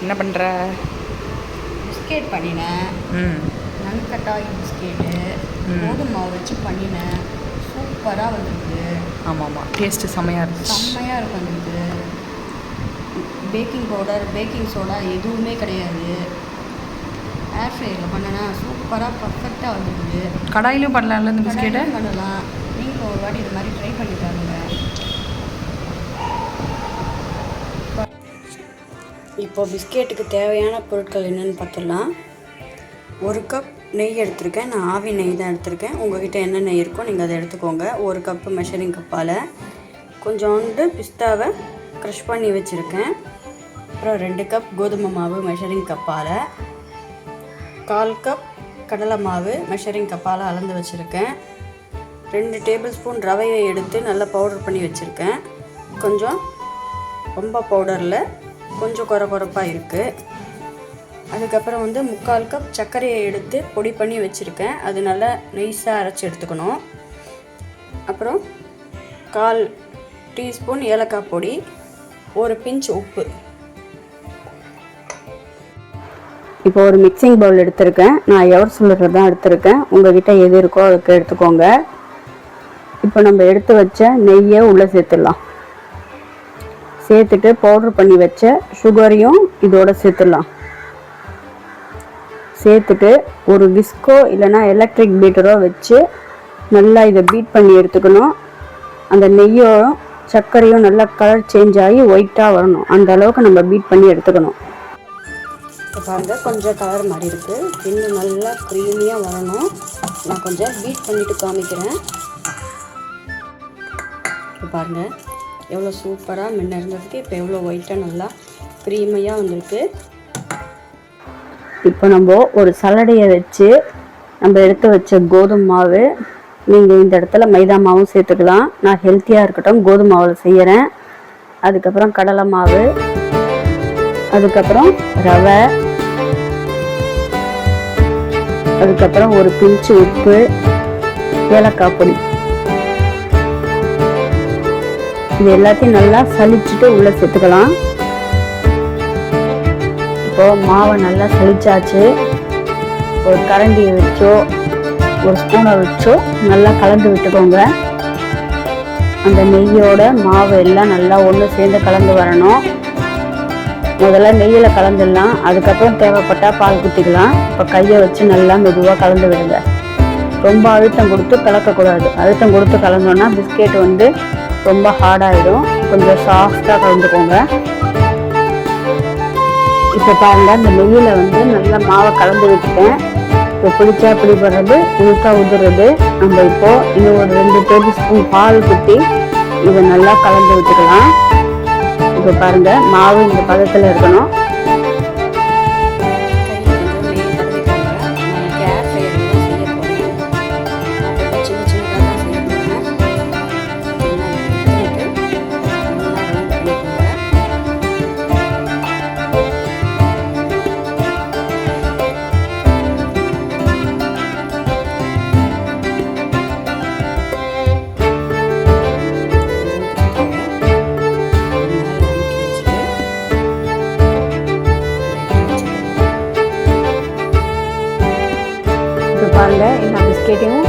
என்ன பண்ணுற பிஸ்கெட் பண்ணினேன். ம். நன்கட்டாய் பிஸ்கெட்டு. கோதுமை மாவு வச்சு பண்ணினேன். சூப்பராக வந்திருக்கு. ஆமாம். ஆமாம் டேஸ்ட்டு செம்மையாக இருந்துச்சு. செம்மையாக இருக்கும் வந்திருக்கு. பேக்கிங் பவுடர் பேக்கிங் சோடா எதுவுமே கிடையாது. ஏர் ஃப்ரையரில் பண்ணனா சூப்பராக பர்ஃபெக்டாக வந்துருக்குது கடாயிலும் பண்ணலாம்ல இந்த பிஸ்கெட்டை? பண்ணலாம். நீங்களும் ஒரு வாட்டி இது மாதிரி ட்ரை பண்ணி பாருங்க. இப்போ பிஸ்கெட்டுக்கு தேவையான பொருட்கள் என்னென்னு பார்த்துடலாம். ஒரு கப் நெய் எடுத்திருக்கேன். நான் ஆவி நெய் தான் எடுத்திருக்கேன். உங்ககிட்ட என்ன நெய் இருக்கோ நீங்கள் அதை எடுத்துக்கோங்க. ஒரு கப்பு மெஷரிங் கப்பால் கொஞ்சோண்டு பிஸ்தாவை க்ரஷ் பண்ணி வச்சுருக்கேன். அப்புறம் ரெண்டு கப் கோதுமை மாவு மெஷரிங் கப்பால். கால் கப் கடலை மாவு மெஷரிங் கப்பால் அளந்து வச்சுருக்கேன். ரெண்டு டேபிள் ஸ்பூன் ரவையை எடுத்து நல்லா பவுடர் பண்ணி வச்சுருக்கேன். கொஞ்சம் ரொம்ப பவுடரில் கொஞ்சம் குறை குறைப்பாக இருக்குது அதுக்கப்புறம் வந்து முக்கால் கப் சர்க்கரையை எடுத்து பொடி பண்ணி வச்சுருக்கேன். அது நல்லா நைஸாக அரைச்சி எடுத்துக்கணும். அப்புறம் கால் டீஸ்பூன் ஏலக்காய் பொடி ஒரு பிஞ்ச் உப்பு. இப்போ ஒரு மிக்சிங் பவுல் எடுத்திருக்கேன். நான் எவர் சொல்லுறது தான் எடுத்திருக்கேன். உங்ககிட்ட எது இருக்கோ அதுக்கு எடுத்துக்கோங்க. இப்போ நம்ம எடுத்து வச்ச நெய்யை உள்ளே சேர்த்துடலாம். சேர்த்துட்டு பவுடர் பண்ணி வச்ச சுகரையும் இதோட சேர்த்துடலாம். சேர்த்துட்டு ஒரு விஸ்கோ இல்லைன்னா எலக்ட்ரிக் பீட்டரோ வச்சு நல்லா இதை பீட் பண்ணி எடுத்துக்கணும். அந்த நெய்யும் சர்க்கரையும் நல்லா கலர் சேஞ்ச் ஆகி ஒயிட்டாக வரணும். அந்த அளவுக்கு நம்ம பீட் பண்ணி எடுத்துக்கணும். இப்போ பாருங்க கொஞ்சம் கலர் மாதிரி இருக்குது இன்னும் நல்லா க்ரீமியாக வரணும். நான் கொஞ்சம் பீட் பண்ணிவிட்டு காமிக்கிறேன். இப்போ எவ்வளோ சூப்பராக முன்ன இருந்ததுக்கு இப்போ எவ்வளோ ஒயிட்டாக நல்லா ப்ரீமையாக வந்திருக்கு. இப்போ நம்ம ஒரு சலடையை வச்சு நம்ம எடுத்து வச்ச கோதுமை மாவு நீங்கள் இந்த இடத்துல மைதா மாவும் சேர்த்துக்கலாம். நான் ஹெல்த்தியாக இருக்கட்டும் கோதுமை மாவில் செய்கிறேன் அதுக்கப்புறம் கடலை மாவு அதுக்கப்புறம் ரவை அதுக்கப்புறம் ஒரு பிஞ்சு உப்பு ஏலக்காய் பொடி. இது எல்லாத்தையும் நல்லா சலிச்சுட்டு உள்ளே சேர்த்துக்கலாம். இப்போ மாவை நல்லா சலிச்சாச்சு ஒரு கரண்டியை வச்சோ ஒரு ஸ்பூனை வச்சோ நல்லா கலந்து விட்டுக்கோங்க. அந்த நெய்யோட மாவு எல்லாம் நல்லா ஒன்று சேர்ந்து கலந்து வரணும். முதல்ல நெய்யில் கலந்துடலாம். அதுக்கப்புறம் தேவைப்பட்டால் பால் குத்திக்கலாம். இப்போ கையை வச்சு நல்லா மெதுவாக கலந்து விடுங்க. ரொம்ப அழுத்தம் கொடுத்து கலக்கக்கூடாது. அழுத்தம் கொடுத்து கலந்தோன்னா பிஸ்கெட் வந்து ரொம்ப ஹார்டாகிடும் கொஞ்சம் சாஃப்டாக கலந்துக்கோங்க. இப்போ பாருங்க இந்த நெய்யில் வந்து நல்லா மாவை கலந்து விட்டுட்டேன் இப்போ பிடிச்சா பிடிபடுறது உளுத்தா உதுறது நம்ம இப்போ இன்னும் ஒரு ரெண்டு டேபிள் ஸ்பூன் பால் குட்டி இதை நல்லா கலந்து விட்டுக்கலாம். இப்போ பாருங்க மாவு இந்த பதத்தில் இருக்கணும். இப்போ பாருங்கள் எல்லா பிஸ்கெட்டையும்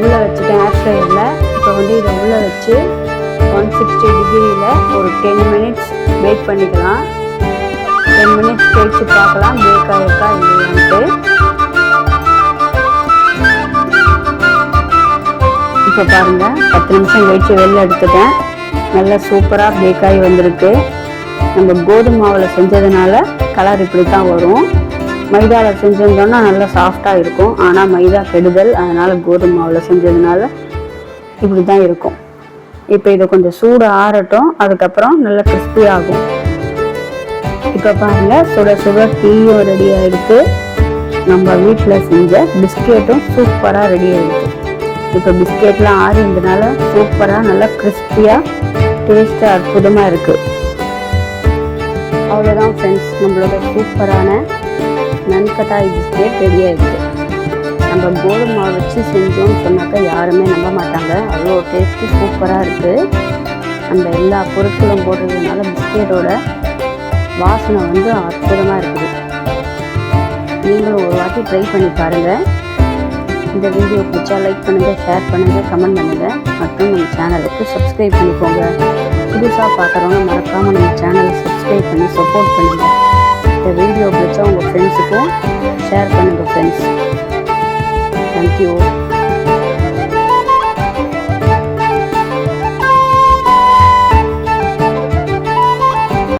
உள்ளே வச்சுட்டேன். ஏர் ஃப்ரையரில் இப்போ வந்து இதை உள்ளே வச்சு ஒன் சிக்ஸ்டி டிகிரியில் ஒரு டென் மினிட்ஸ் வெயிட் பண்ணிக்கலாம். டென் மினிட்ஸ் கழிச்சு பார்க்கலாம். பேக் ஆகிருக்கா இல்லையான்ட்டு. இப்போ பாருங்கள் பத்து நிமிஷம் கழிச்சு வெளில எடுத்துட்டேன். நல்லா சூப்பராக பேக் ஆகி வந்திருக்கு. நம்ம கோதுமை மாவில் செஞ்சதுனால கலர் இப்படி தான் வரும். மைதாவில் செஞ்சிருந்தோம்னா நல்லா சாஃப்டாக இருக்கும். ஆனால் மைதா கெடுதல். அதனால் கோதுமை மாவில் செஞ்சதுனால இப்படி தான் இருக்கும். இப்போ இதை கொஞ்சம் சூடு ஆறட்டும். அதுக்கப்புறம் நல்லா கிறிஸ்பி ஆகும். இப்போ பாருங்க சுட சுட டீயும் ரெடி ஆகிருக்கு நம்ம வீட்டில் செஞ்ச பிஸ்கெட்டும் சூப்பராக ரெடி ஆகிருக்கு இப்போ பிஸ்கெட்லாம் ஆறி சூப்பராக நல்லா கிறிஸ்பியாக டேஸ்ட்டாக அற்புதமாக இருக்குது அவ்வளோதான் ஃப்ரெண்ட்ஸ் நம்மளோட சூப்பரான நன்கட்டாய் பிஸ்கெட் ரெடி ஆயிடுச்சு நம்ம கோதுமை மாவு வச்சு செஞ்சோம்னு சொன்னாக்கா யாருமே நம்ப மாட்டாங்க. அவ்வளோ டேஸ்ட்டு சூப்பராக இருக்குது நம்ம எல்லா பொருட்களும் போடுறதுனால பிஸ்கெட்டோட வாசனை வந்து அற்புதமாக இருக்குது. நீங்களும் ஒரு வாட்டி ட்ரை பண்ணி பாருங்கள் இந்த வீடியோ பிடிச்சா லைக் பண்ணுங்கள் ஷேர் பண்ணுங்கள் கமெண்ட் பண்ணுங்கள் மற்றும் நம்ம சேனலுக்கு சப்ஸ்கிரைப் பண்ணிக்கோங்க. புதுசாக பார்க்குறவங்க மறக்காமல் நம்ம சேனலை சப்ஸ்கிரைப் பண்ணி சப்போர்ட் பண்ணுங்கள் இந்த வீடியோ பிடிச்சா உங்கள் ஃப்ரெண்ட்ஸுக்கும் ஷேர் பண்ணுங்கள் ஃப்ரெண்ட்ஸ் தேங்க்யூ